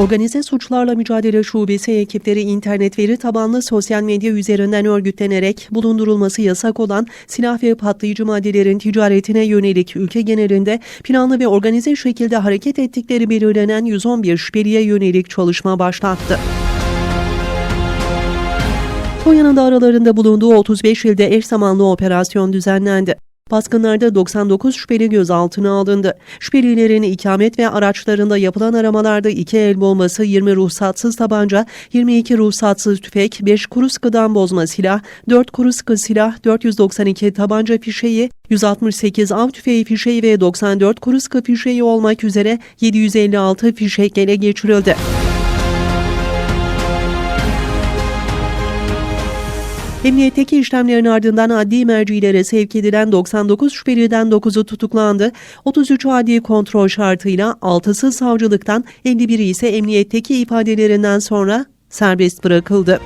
Organize Suçlarla Mücadele Şubesi ekipleri internet veri tabanlı sosyal medya üzerinden örgütlenerek bulundurulması yasak olan silah ve patlayıcı maddelerin ticaretine yönelik ülke genelinde planlı ve organize şekilde hareket ettikleri belirlenen 111 şüpheliye yönelik çalışma başlattı. Konya'nın da aralarında bulunduğu 35 ilde eş zamanlı operasyon düzenlendi. Baskınlarda 99 şüpheli gözaltına alındı. Şüphelilerin ikamet ve araçlarında yapılan aramalarda 2 el bombası, 20 ruhsatsız tabanca, 22 ruhsatsız tüfek, 5 kuru sıkıdan bozma silah, 4 kuru sıkı silah, 492 tabanca fişeği, 168 av tüfeği fişeği ve 94 kuru sıkı fişeği olmak üzere 756 fişek ele geçirildi. Emniyetteki işlemlerin ardından adli mercilere sevk edilen 99 şüpheliden 9'u tutuklandı. 33'ü adli kontrol şartıyla 6'sı savcılıktan 51'i ise emniyetteki ifadelerinden sonra serbest bırakıldı.